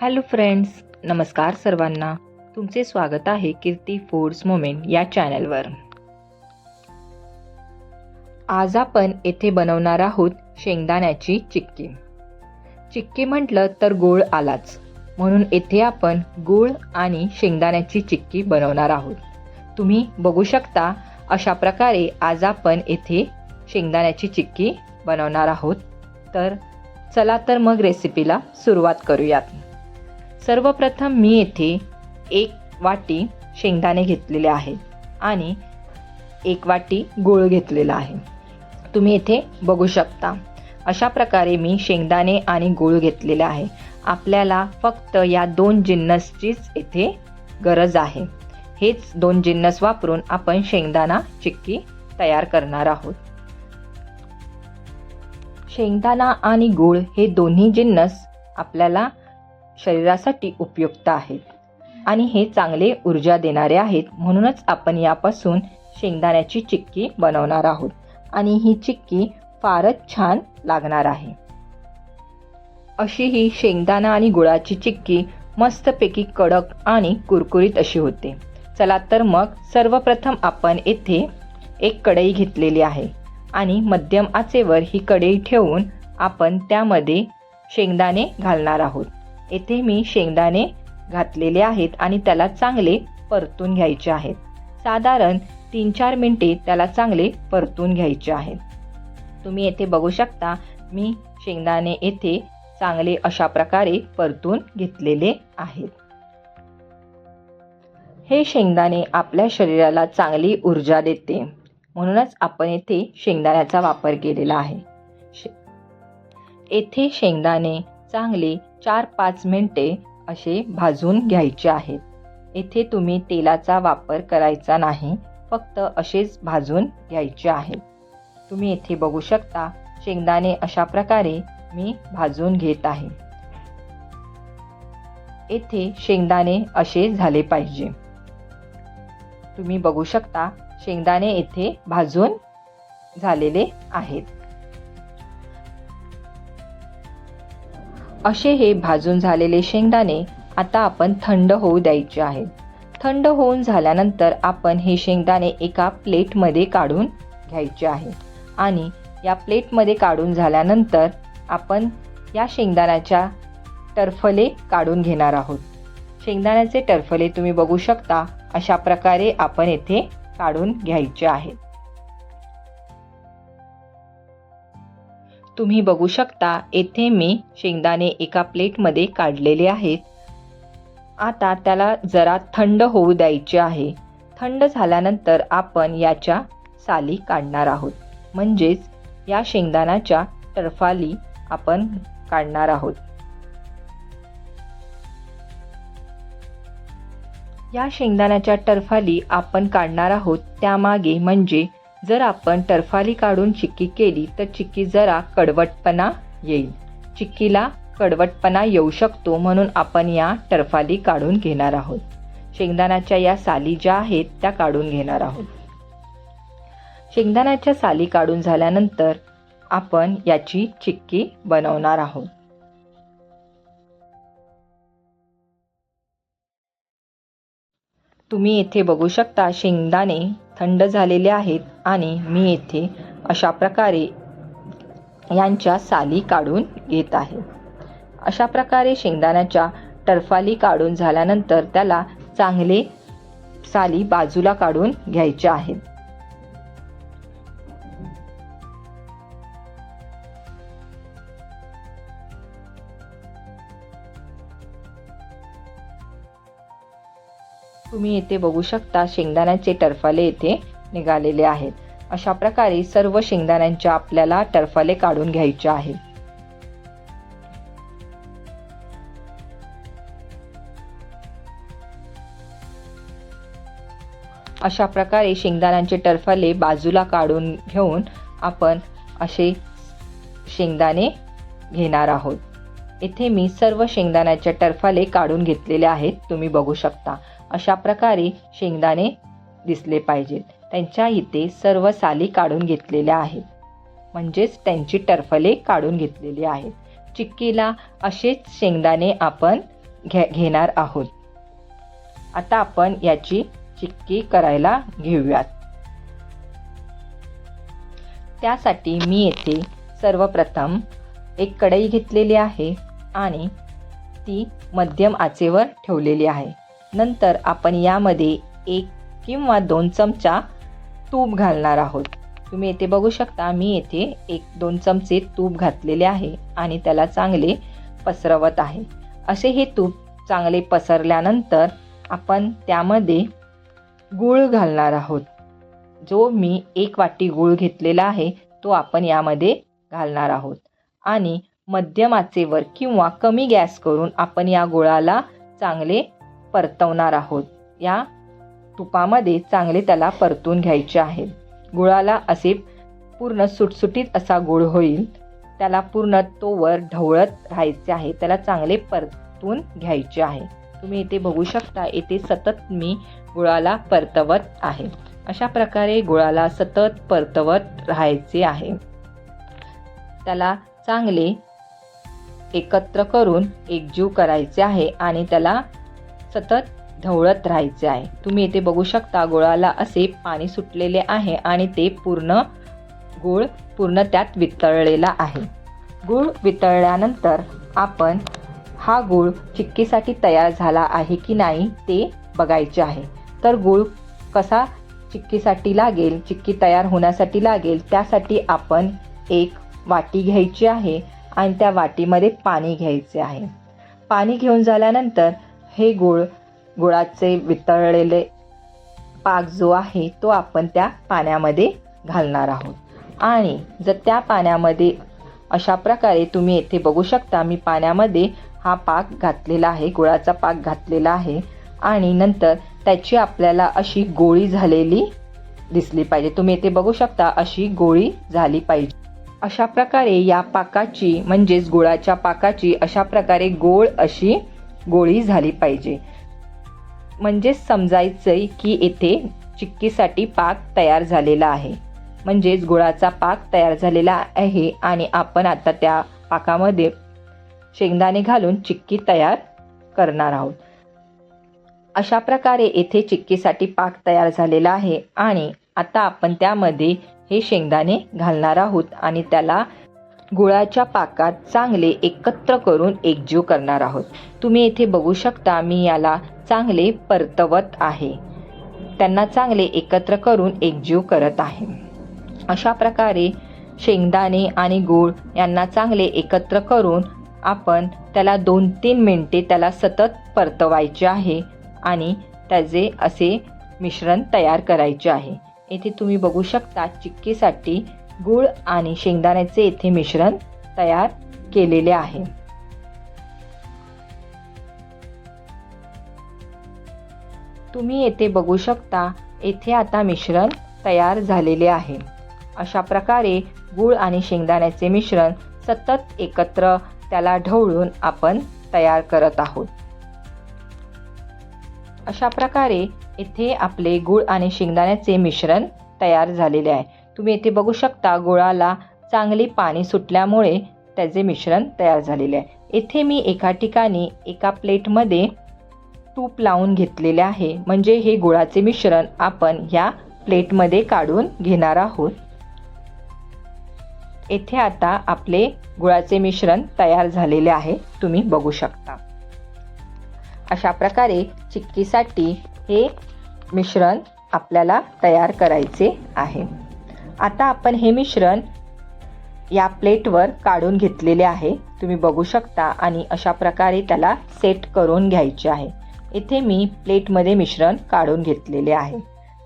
Hello friends नमस्कार सर्वांना. तुमचे स्वागत आहे कीर्ती फूड्स मोमेंट या चॅनलवर आज आपण येथे बनवणार आहोत शेंगदाण्याची चिक्की. चिक्की म्हटलं तर गोळ आलाच. म्हणून येथे आपण गूळ आणि शेंगदाण्याची चिक्की बनवणार आहोत. तुम्ही बघू शकता अशा प्रकारे आज आपण येथे शेंगदाण्याची चिक्की बनवणार आहोत. तर चला तर मग रेसिपीला सुरुवात करूयात. सर्वप्रथम मी येथे एक वाटी शेंगदाणे घेतलेले आहेत आणि एक वाटी गूळ घेतलेला आहे. तुम्ही येथे बघू शकता. अशा प्रकारे मी शेंगदाणे आणि गूळ घेतलेले आहे. आपल्याला फक्त या दोन जिन्नसचीच येथे गरज आहे. हेच दोन जिन्नस वापरून आपण शेंगदाणा चिक्की तयार करणार आहोत. शेंगदाणा आणि गूळ हे दोन्ही जिन्नस आपल्याला शरीरासाठी उपयुक्त आहेत. आणि हे चांगले ऊर्जा देणारे आहेत म्हणूनच आपण यापासून शेंगदाण्याची चिक्की बनवणार आहोत. आणि ही चिक्की फारच छान लागणार आहे. अशी ही शेंगदाणा आणि गुळाची चिक्की मस्तपैकी कडक आणि कुरकुरीत अशी होते. चला तर मग सर्वप्रथम आपण येथे एक कढई घेतलेली आहे. आणि मध्यम आचेवर ही कढई ठेवून आपण त्यामध्ये शेंगदाणे घालणार आहोत. येथे मी शेंगदाणे घातलेले आहेत आणि त्याला चांगले परतून घ्यायचे आहेत. साधारण तीन चार मिनटे त्याला चांगले परतून घ्यायचे आहेत. तुम्ही येथे बघू शकता मी शेंगदाणे येथे चांगले अशा प्रकारे परतून घेतलेले आहेत. हे शेंगदाणे आपल्या शरीराला चांगली ऊर्जा देते. म्हणूनच आपण येथे शेंगदाण्याचा वापर केलेला आहे. शे येथे शेंगदाणे चांगले चार पाच मिनटे असे भाजून घ्यायचे आहेत. येथे तुम्ही तेलाचा वापर करायचा नाही फक्त असेच भाजून घ्यायचे आहेत. तुम्ही येथे बघू शकता शेंगदाणे अशा प्रकारे मी भाजून घेत आहे. येथे शेंगदाणे असे झाले पाहिजे. तुम्ही बघू शकता शेंगदाणे येथे भाजून झालेले आहेत. असे हे भाजून झालेले शेंगदाणे आता आपण थंड होऊ द्यायचे आहे. थंड होऊन झाल्यानंतर आपण हे शेंगदाणे एका प्लेटमध्ये काढून घ्यायचे आहे. आणि या प्लेटमध्ये काढून झाल्यानंतर आपण या शेंगदाण्याच्या टरफले काढून घेणार आहोत. शेंगदाण्याचे टरफले तुम्ही बघू शकता अशा प्रकारे आपण येथे काढून घ्यायचे आहेत तुम्ही बघू शकता येथे मी शेंगदाणे एका प्लेटमध्ये काढलेले आहेत. आता त्याला जरा थंड होऊ द्यायचे आहे. थंड झाल्यानंतर आपण याच्या साली काढणार आहोत. म्हणजेच या शेंगदाण्याच्या टरफाली आपण काढणार आहोत. या शेंगदाण्याच्या टरफाली आपण काढणार आहोत. त्यामागे म्हणजे जर आपण टरफाली काढून चिक्की केली तर चिक्की जरा कडवटपणा येईल. चिक्कीला कडवटपणा येऊ शकतो म्हणून आपण या टरफाली काढून घेणार आहोत. शेंगदाण्याच्या या साली ज्या आहेत त्या काढून घेणार आहोत. शेंगदाण्याच्या साली काढून झाल्यानंतर आपण याची चिक्की बनवणार आहोत. तुम्ही येथे बघू शकता शेंगदाणे थंड झालेले आहेत आणि मी येथे अशा प्रकारे यांच्या साली काढून घेत आहे. अशा प्रकारे शेंगदाण्याच्या टरफाली काढून झाल्यानंतर त्याला चांगले साली बाजूला काढून घ्यायच्या आहेत. तुम्ही येथे बघू शकता शेंगदाण्याचे टरफाले येथे निघालेले आहेत. अशा प्रकारे सर्व शेंगदाण्यांच्या आपल्याला टरफाले काढून घ्यायचे आहेत अशा प्रकारे शेंगदाण्यांचे टरफाले बाजूला काढून घेऊन आपण असे शेंगदाणे घेणार आहोत. येथे मी सर्व शेंगदाण्याच्या टरफाले काढून घेतलेले आहेत. तुम्ही बघू शकता. अशा प्रकारे शेंगदाणे दिसले पाहिजेत. त्यांच्या इथे सर्व साली काढून घेतलेल्या आहेत. म्हणजेच त्यांची टरफले काढून घेतलेली आहेत. चिक्कीला असेच शेंगदाणे आपण घे घेणार आहोत. आता आपण याची चिक्की करायला घेऊयात. त्यासाठी मी येथे सर्वप्रथम एक कढई घेतलेली आहे आणि ती मध्यम आचेवर ठेवलेली आहे. नंतर आपण यामध्ये एक किंवा दोन चमचा तूप घालणार आहोत. तुम्ही येथे बघू शकता मी येथे एक दोन चमचे तूप घातलेले आहे आणि त्याला चांगले पसरवत आहे. असे हे तूप चांगले पसरल्यानंतर आपण त्यामध्ये गूळ घालणार आहोत. जो मी एक वाटी गूळ घेतलेला आहे तो आपण यामध्ये घालणार आहोत. आणि मध्यम आचेवर किंवा कमी गॅस करून आपण या गुळाला चांगले परतवणार आहोत. या तुपामध्ये चांगले त्याला परतून घ्यायचे आहे. गुळाला असे पूर्ण सुटसुटीत असा गुळ होईल. त्याला पूर्ण तोवर ढवळत राहायचे आहे. त्याला चांगले परतून घ्यायचे आहे. तुम्ही इथे बघू शकता येथे सतत मी गुळाला परतवत आहे. अशा प्रकारे गुळाला सतत परतवत राहायचे आहे. त्याला चांगले एकत्र करून एकजीव करायचे आहे आणि त्याला सतत ढवळत राहायचे आहे. तुम्ही इथे बघू शकता गुळाला असे पाणी सुटलेले आहे आणि ते पूर्ण गुळ पूर्ण त्यात वितळलेला आहे. गुळ वितळल्यानंतर आपण हा गूळ चिक्कीसाठी तयार झाला आहे की नाही ते बघायचे आहे. तर गूळ कसा चिक्कीसाठी लागेल चिक्की तयार होण्यासाठी लागेल त्यासाठी आपण एक वाटी घ्यायची आहे आणि त्या वाटीमध्ये पाणी घ्यायचे आहे. पाणी घेऊन झाल्यानंतर हे गुळ गुळाचे वितळलेले पाक जो आहे तो आपण त्या पाण्यामध्ये घालणार आहोत. आणि जर त्या पाण्यामध्ये अशा प्रकारे तुम्ही येथे बघू शकता मी पाण्यामध्ये हा पाक घातलेला आहे गुळाचा पाक घातलेला आहे. आणि नंतर त्याची आपल्याला अशी गोळी झालेली दिसली पाहिजे. तुम्ही येथे बघू शकता अशी गोळी झाली पाहिजे. अशा प्रकारे या पाकाची म्हणजेच गुळाच्या पाकाची अशा प्रकारे गोळ अशी गोळी झाली पाहिजे. म्हणजेच समजायचंय की येथे चिक्कीसाठी पाक तयार झालेला आहे. म्हणजेच गुळाचा पाक तयार झालेला आहे आणि आपण आता त्या पाकामध्ये शेंगदाणे घालून चिक्की तयार करणार आहोत. अशा प्रकारे येथे चिक्कीसाठी पाक तयार झालेला आहे आणि आता आपण त्यामध्ये हे शेंगदाणे घालणार आहोत आणि त्याला गुळाच्या पाकात चांगले एकत्र करून एकजीव करणार आहोत. तुम्ही येथे बघू शकता मी याला चांगले परतवत आहे. त्यांना चांगले एकत्र करून एकजीव करत आहे. अशा प्रकारे शेंगदाणे आणि गूळ यांना चांगले एकत्र करून आपण त्याला दोन तीन मिनटे त्याला सतत परतवायचे आहे आणि त्याचे असे मिश्रण तयार करायचे आहे. येथे तुम्ही बघू शकता चिक्कीसाठी गूळ आणि शेंगदाण्याचे येथे मिश्रण तयार केलेले आहे. तुम्ही येथे बघू शकता येथे आता मिश्रण तयार झालेले आहे. अशा प्रकारे गूळ आणि शेंगदाण्याचे मिश्रण सतत एकत्र त्याला ढवळून आपण तयार करत आहोत. अशा प्रकारे येथे आपले गूळ आणि शेंगदाण्याचे मिश्रण तयार झालेले आहे. तुम्ही येथे बघू शकता गुळाला चांगले पाणी सुटल्यामुळे त्याचे मिश्रण तयार झालेले आहे. येथे मी एका ठिकाणी एका प्लेटमध्ये तूप लावून घेतलेले आहे. म्हणजे हे गुळाचे मिश्रण आपण ह्या प्लेटमध्ये काढून घेणार आहोत. येथे आता आपले गुळाचे मिश्रण तयार झालेले आहे. तुम्ही बघू शकता. अशा प्रकारे चिक्कीसाठी हे मिश्रण आपल्याला तयार करायचे आहे. आता आपण हे मिश्रण या प्लेटवर काढून घेतलेले आहे. तुम्ही बघू शकता आणि अशा प्रकारे त्याला सेट करून घ्यायचे आहे. इथे मी प्लेटमध्ये मिश्रण काढून घेतलेले आहे.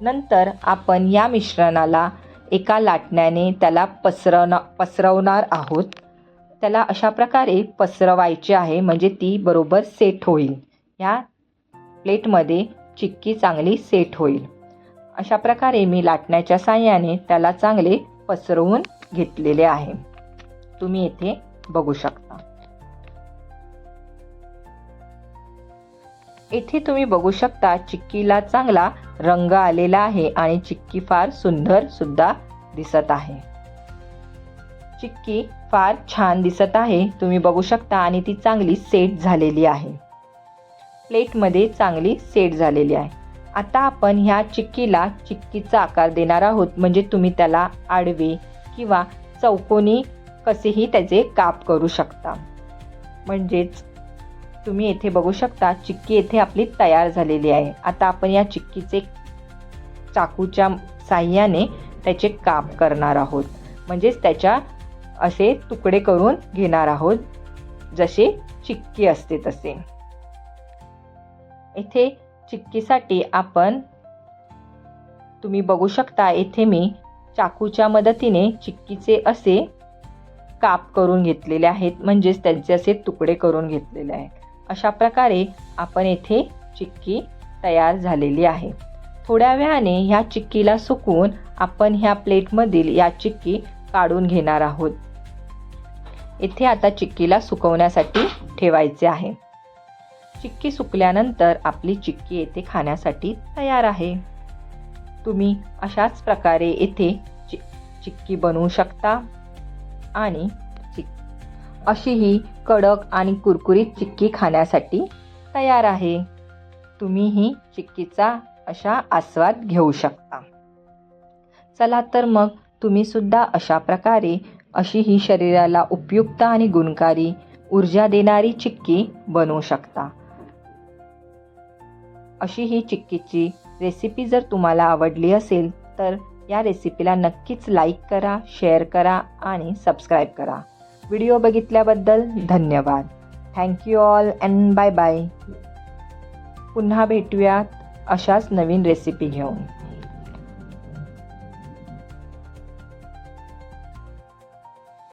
नंतर आपण या मिश्रणाला एका लाटण्याने त्याला पसरवना पसरवणार आहोत. त्याला अशा प्रकारे पसरवायचे आहे म्हणजे ती बरोबर सेट होईल. ह्या प्लेटमध्ये चिक्की चांगली सेट होईल. अशा प्रकारे मी लाटण्याच्या साह्याने त्याला चांगले पसरवून घेतलेले आहे. तुम्ही येथे बघू शकता. येथे तुम्ही बघू शकता चिक्कीला चांगला रंग आलेला आहे आणि चिक्की फार सुंदर सुद्धा दिसत आहे. चिक्की फार छान दिसत आहे तुम्ही बघू शकता आणि ती चांगली सेट झालेली आहे. प्लेटमध्ये चांगली सेट झालेली आहे. आता आपण ह्या चिक्कीला चिक्कीचा आकार देणार आहोत. म्हणजे तुम्ही त्याला आडवे किंवा चौकोनी कसेही त्याचे काप करू शकता. म्हणजेच तुम्ही येथे बघू शकता चिक्की येथे आपली तयार झालेली आहे. आता आपण या चिक्कीचे चाकूच्या साह्याने त्याचे काप करणार आहोत. म्हणजेच त्याच्या असे तुकडे करून घेणार आहोत जसे चिक्की असते तसे. येथे चिक्कीसाठी आपण तुम्ही बघू शकता येथे मी चाकूच्या मदतीने चिक्कीचे असे काप करून घेतलेले आहेत. म्हणजेच त्यांचे असे तुकडे करून घेतलेले आहेत. अशा प्रकारे आपण येथे चिक्की तयार झालेली आहे. थोड्या वेळाने ह्या चिक्कीला सुकवून आपण ह्या प्लेटमधील या चिक्की काढून घेणार आहोत. येथे आता चिक्कीला सुकवण्यासाठी ठेवायचे आहे. चिक्की सुकल्यानंतर आपली चिक्की येथे खाण्यासाठी तयार आहे. तुम्ही अशाच प्रकारे येथे चि चिक्की बनवू शकता. आणि चिक अशी ही कडक आणि कुरकुरीत चिक्की खाण्यासाठी तयार आहे. तुम्ही ही चिक्कीचा अशा आस्वाद घेऊ शकता. चला तर मग तुम्ही सुद्धा अशा प्रकारे अशी ही शरीराला उपयुक्त आणि गुणकारी ऊर्जा देणारी चिक्की बनवू शकता. अशी ही चिक्कीची रेसिपी जर तुम्हाला आवडली असेल तर या रेसिपीला नक्कीच लाईक करा शेअर करा आणि सबस्क्राईब करा. व्हिडिओ बघितल्याबद्दल धन्यवाद. Thank you all and bye bye पुन्हा भेटूयात अशाच नवीन रेसिपी घेऊन.